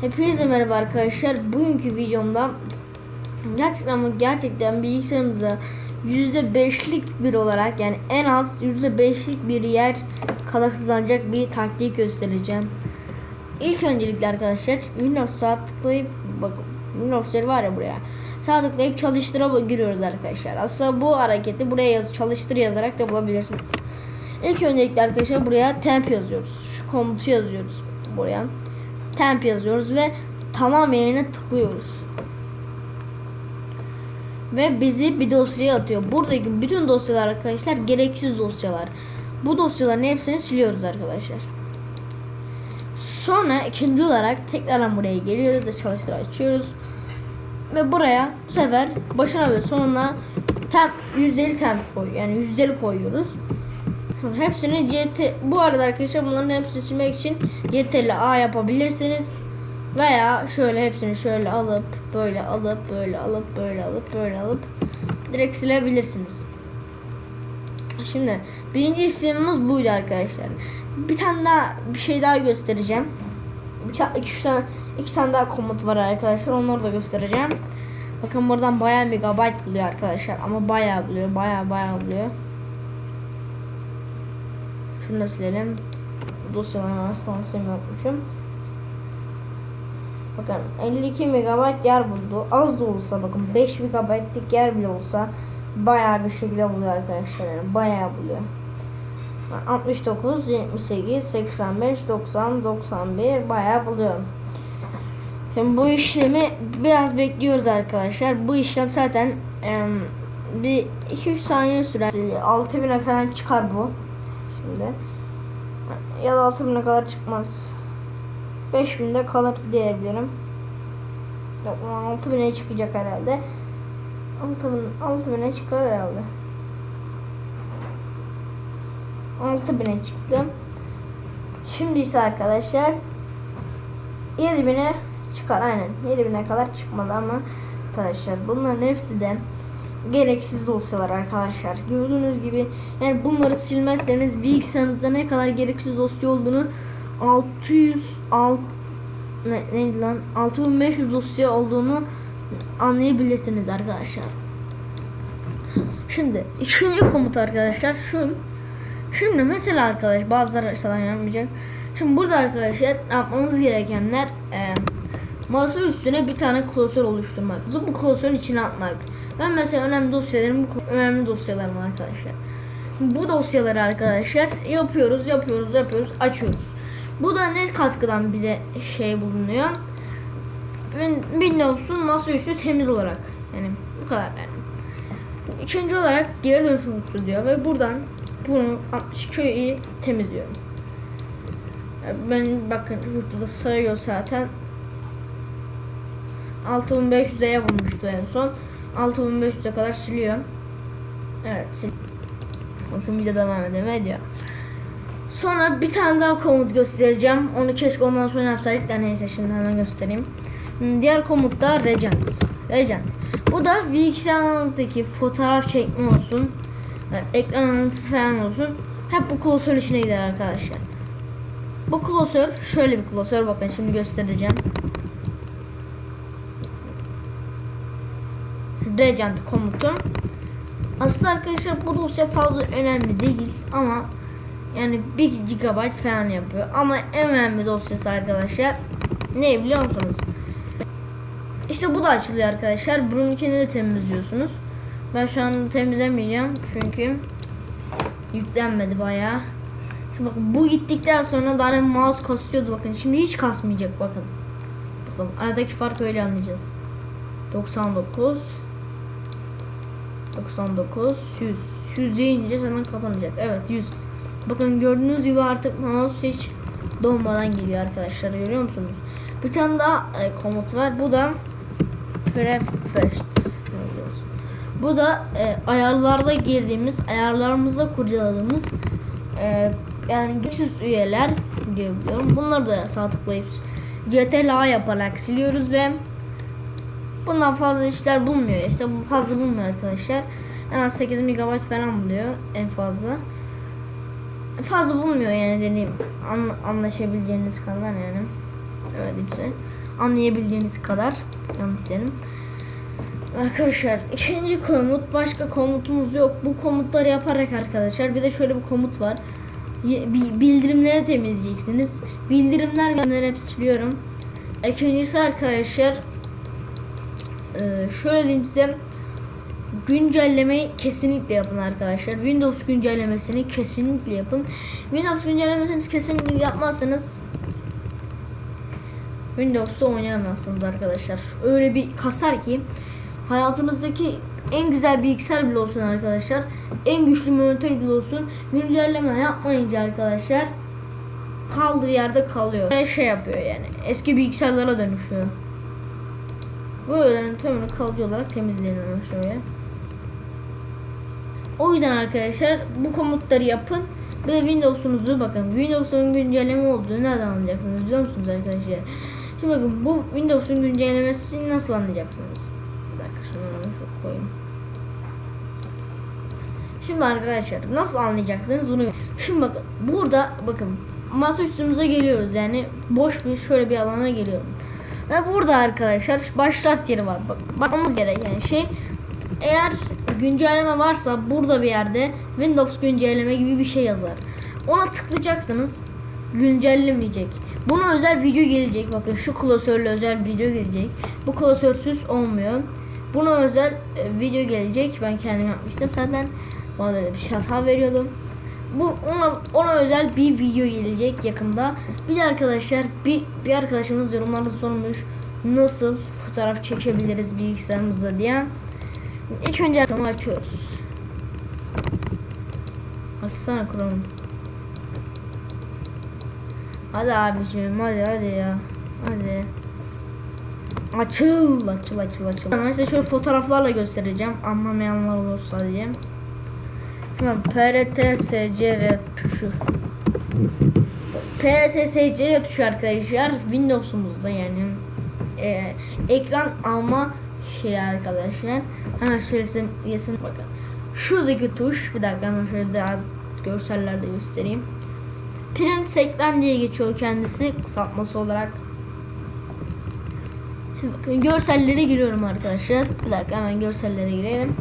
Hepinize merhaba arkadaşlar. Bugünkü videomda gerçekten ama gerçekten bilgisayarımıza %5'lik bir olarak yani en az %5'lik bir yer kadar hızlanacak bir taktik göstereceğim. İlk öncelikle arkadaşlar Windows sağ tıklayıp bakın Windows seri var ya buraya. Sağ tıklayıp çalıştıra giriyoruz arkadaşlar. Aslında bu hareketi buraya yaz, çalıştır yazarak da bulabilirsiniz. İlk öncelikle arkadaşlar buraya temp yazıyoruz. Şu komutu yazıyoruz buraya temp yazıyoruz ve tamam yerine tıklıyoruz. Ve bizi bir dosyaya atıyor. Buradaki bütün dosyalar arkadaşlar gereksiz dosyalar. Bu dosyaların hepsini siliyoruz arkadaşlar. Sonra ikinci olarak tekrardan buraya geliyoruz ve çalıştır açıyoruz. Ve buraya bu sefer başına ve sonuna temp yüzdeli temp koy yani yüzdeli koyuyoruz. Hepsini CT bu arada arkadaşlar bunların hepsini silmek için CTRL A yapabilirsiniz. Veya şöyle hepsini şöyle alıp böyle alıp böyle alıp böyle alıp böyle alıp direkt silebilirsiniz. Şimdi birinci işlemimiz buydu arkadaşlar. Bir tane daha bir şey daha göstereceğim. Bir ta- iki, üç tane iki tane daha komut var arkadaşlar. Onları da göstereceğim. Bakın buradan bayağı megabayt buluyor arkadaşlar. Ama bayağı buluyor. Bayağı bayağı buluyor. Şunu da silelim. Dosyalarımı asla silmiyormuşum. Bakın 52 MB yer buldu. Az da olsa bakın 5 MB'lik yer bile olsa bayağı bir şekilde buluyor arkadaşlar. Yani bayağı buluyor. 69, 78, 85, 90, 91 bayağı buluyor. Şimdi bu işlemi biraz bekliyoruz arkadaşlar. Bu işlem zaten em, bir 2-3 saniye sürer. 6000'e falan çıkar bu. Şimdi ya da 6000'e kadar çıkmaz. 5000'de kalır diyebilirim. Yok 6000'e çıkacak herhalde. 6000 6000'e çıkar herhalde. 6000'e çıktı. Şimdi ise arkadaşlar 7000'e çıkar aynen. 7000'e kadar çıkmadı ama arkadaşlar bunların hepsi de gereksiz dosyalar arkadaşlar. Gördüğünüz gibi yani bunları silmezseniz bilgisayarınızda ne kadar gereksiz dosya olduğunu 600 alt ne, neydi lan 6500 dosya olduğunu anlayabilirsiniz arkadaşlar. Şimdi ikinci komut arkadaşlar şu Şimdi mesela arkadaş bazıları sana yanmayacak. Şimdi burada arkadaşlar yapmamız gerekenler e, masa üstüne bir tane klasör oluşturmak. Bu klasörün içine atmak. Ben mesela önemli dosyalarım önemli dosyalarım arkadaşlar. Bu dosyaları arkadaşlar yapıyoruz, yapıyoruz, yapıyoruz, açıyoruz. Bu da ne katkıdan bize şey bulunuyor? Win- Windows'un masaüstü temiz olarak. Yani bu kadar yani. İkinci olarak geri dönüşüm usulü diyor ve buradan bunu 62'yi temizliyorum. Ben bakın burada da sayıyor zaten. 6500'e bulmuştu en son. 6500'e kadar siliyor. Evet. Bakın bir de devam edelim ediyor. Sonra bir tane daha komut göstereceğim. Onu keşke ondan sonra yapsaydık da neyse şimdi hemen göstereyim. Hmm, Diğer komut da Regent. Regent. Bu da bilgisayarınızdaki fotoğraf çekme olsun. Yani ekran analizi falan olsun. Hep bu klasör içine gider arkadaşlar. Bu klasör şöyle bir klasör bakın şimdi göstereceğim. Regent komutu. Aslında arkadaşlar bu dosya fazla önemli değil ama yani 1 GB falan yapıyor. Ama en önemli dosyası arkadaşlar ne biliyor musunuz? İşte bu da açılıyor arkadaşlar. Bununkini de temizliyorsunuz. Ben şu an temizlemeyeceğim çünkü yüklenmedi bayağı. Şimdi bakın bu gittikten sonra daha mouse kasıyordu bakın. Şimdi hiç kasmayacak bakın. Bakın aradaki farkı öyle anlayacağız. 99 99 100 100 deyince hemen kapanacak. Evet 100. Bakın gördüğünüz gibi artık mouse hiç donmadan geliyor arkadaşlar. Görüyor musunuz? Bir tane daha e, komut var. Bu da prefetch yazıyoruz. Bu da e, ayarlarda girdiğimiz, ayarlarımızda kurcaladığımız e, yani geçiş üyeler diyebiliyorum. Bunları da sağ tıklayıp CTRL yaparak siliyoruz ve bundan fazla işler bulmuyor. İşte fazla bulmuyor arkadaşlar. En az 8 MB falan buluyor en fazla. Fazla bulmuyor yani dediğim an, anlaşabileceğiniz kadar yani. Öyle diyeyim size. Anlayabildiğiniz kadar. Yanlış isterim. Arkadaşlar ikinci komut başka komutumuz yok. Bu komutları yaparak arkadaşlar bir de şöyle bir komut var. Bildirimleri temizleyeceksiniz. Bildirimler gelenleri hep siliyorum. İkincisi arkadaşlar e, şöyle diyeyim size güncellemeyi kesinlikle yapın arkadaşlar. Windows güncellemesini kesinlikle yapın. Windows güncellemesini kesinlikle yapmazsanız Windows'ta oynayamazsınız arkadaşlar. Öyle bir kasar ki hayatınızdaki en güzel bilgisayar bile olsun arkadaşlar. En güçlü monitör bile olsun. Güncelleme yapmayınca arkadaşlar kaldığı yerde kalıyor. Böyle şey yapıyor yani. Eski bilgisayarlara dönüşüyor. Bu öğelerin tümünü kalıcı olarak temizleyelim şöyle. O yüzden arkadaşlar bu komutları yapın. Bir Windows'unuzu bakın. Windows'un güncelleme olduğunu nereden anlayacaksınız biliyor musunuz arkadaşlar? Şimdi bakın bu Windows'un güncellemesini nasıl anlayacaksınız? Bir dakika hemen şu koyayım. Şimdi arkadaşlar nasıl anlayacaksınız bunu? Şimdi bakın burada bakın masa üstümüze geliyoruz yani boş bir şöyle bir alana geliyorum. Ve burada arkadaşlar başlat yeri var. Bak, bakmamız gereken şey eğer güncelleme varsa burada bir yerde Windows güncelleme gibi bir şey yazar. Ona tıklayacaksınız. Güncellemeyecek. Buna özel video gelecek. Bakın şu klasörle özel video gelecek. Bu klasörsüz olmuyor. Buna özel e, video gelecek. Ben kendim yapmıştım. Zaten bana öyle bir hata veriyordum. Bu ona ona özel bir video gelecek yakında. Bir de arkadaşlar bir bir arkadaşımız yorumlarda sormuş nasıl fotoğraf çekebiliriz bilgisayarımızda diye. İlk önce ekranı açıyoruz. Açsana Chrome. Hadi abicim hadi hadi ya. Hadi. Açıl açıl açıl açıl. Ben size şöyle fotoğraflarla göstereceğim. Anlamayanlar olursa diye. Hemen PRTSCR tuşu. PRTSCR tuşu arkadaşlar Windows'umuzda yani e, ekran alma şey arkadaşlar. Hemen şöyle yesin bakın. Şuradaki tuş bir dakika hemen şöyle daha görsellerde göstereyim. Print ekran diye geçiyor kendisi kısaltması olarak. Şimdi bakın görsellere giriyorum arkadaşlar. Bir dakika hemen görsellere girelim.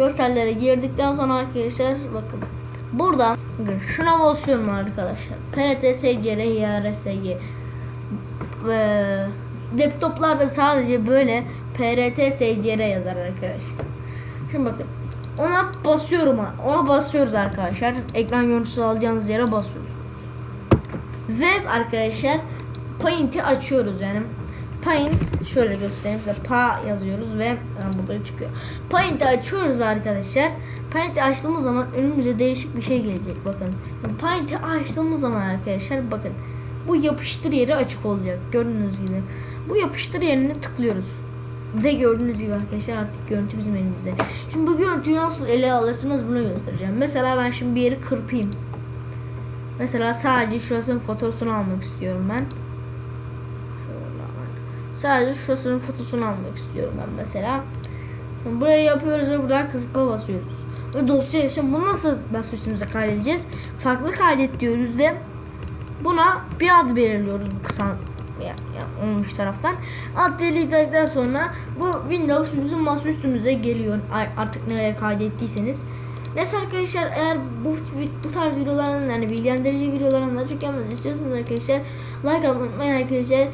Görsellere girdikten sonra arkadaşlar bakın. Buradan şuna basıyorum arkadaşlar. PRT, SCR, laptoplarda sadece böyle PRT, SCR yazar arkadaşlar. Şimdi bakın. Ona basıyorum. Ona basıyoruz arkadaşlar. Ekran görüntüsü alacağınız yere basıyorsunuz. Ve arkadaşlar Paint'i açıyoruz yani. Paint şöyle göstereyim size. Pa yazıyoruz ve yani burada çıkıyor. Paint'i açıyoruz arkadaşlar Paint'i açtığımız zaman önümüze değişik bir şey gelecek. Bakın. Paint'i açtığımız zaman arkadaşlar bakın. Bu yapıştır yeri açık olacak. Gördüğünüz gibi. Bu yapıştır yerine tıklıyoruz. Ve gördüğünüz gibi arkadaşlar artık görüntü bizim elimizde. Şimdi bu görüntüyü nasıl ele alırsınız bunu göstereceğim. Mesela ben şimdi bir yeri kırpayım. Mesela sadece şurasının fotosunu almak istiyorum ben. Sadece şurasının fotosunu almak istiyorum ben mesela. Burayı yapıyoruz ve buradan kırpa basıyoruz. Ve dosya şimdi bunu nasıl dosya üstümüze kaydedeceğiz? Farklı kaydet diyoruz ve buna bir ad belirliyoruz bu kısa ya, ya, olmuş taraftan. Ad belirledikten sonra bu Windows bizim masa üstümüze geliyor. Artık nereye kaydettiyseniz. Neyse arkadaşlar eğer bu bu tarz videoların yani bilgilendirici videoların daha çok gelmesini istiyorsanız arkadaşlar like atmayı unutmayın arkadaşlar.